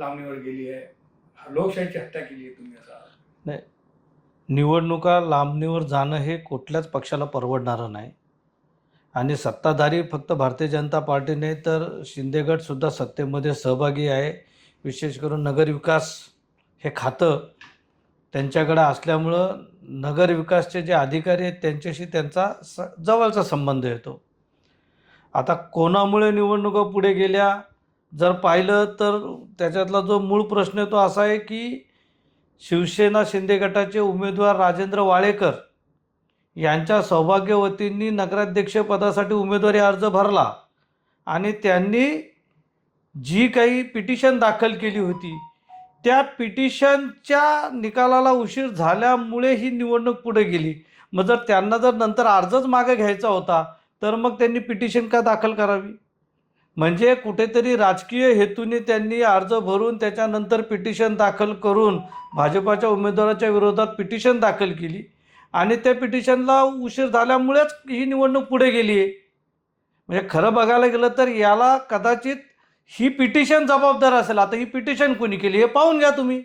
लांबणीवर गेली आहे. लोकशाहीची हत्या केली आहे तुम्ही असा निवडणुका लांबणीवर जाणं हे कुठल्याच पक्षाला परवडणारं नाही. आणि सत्ताधारी फक्त भारतीय जनता पार्टी नाही तर शिंदेगडसुद्धा सत्तेमध्ये सहभागी आहे. विशेष करून नगरविकास हे खातं त्यांच्याकडं असल्यामुळं नगरविकासचे जे अधिकारी आहेत त्यांच्याशी त्यांचा स जवळचा संबंध येतो. आता कोणामुळे निवडणुका पुढे गेल्या? जर पाहिलं तर त्याच्यातला जो मूळ प्रश्न आहे तो असा आहे की शिवसेना शिंदे गटाचे उमेदवार राजेंद्र वाळेकर यांच्या सौभाग्यवतींनी नगराध्यक्षपदासाठी उमेदवारी अर्ज भरला आणि त्यांनी जी काही पिटिशन दाखल केली होती त्या पिटिशनच्या निकालाला उशीर झाल्यामुळे ही निवडणूक पुढे गेली. मग जर त्यांना जर नंतर अर्जच मागे घ्यायचा होता तर मग त्यांनी पिटिशन का दाखल करावी? म्हणजे कुठेतरी राजकीय हेतूने त्यांनी अर्ज भरून त्याच्यानंतर पिटिशन दाखल करून भाजपाच्या उमेदवाराच्या विरोधात पिटिशन दाखल केली. आणि त्या पिटिशनला उशीर झाल्यामुळेच ही निवडणूक पुढे गेली आहे. म्हणजे खरं बघायला गेलं तर याला कदाचित ही पिटिशन जबाबदार असेल. आता ही पिटिशन कोणी केली हे पाहून घ्या तुम्ही.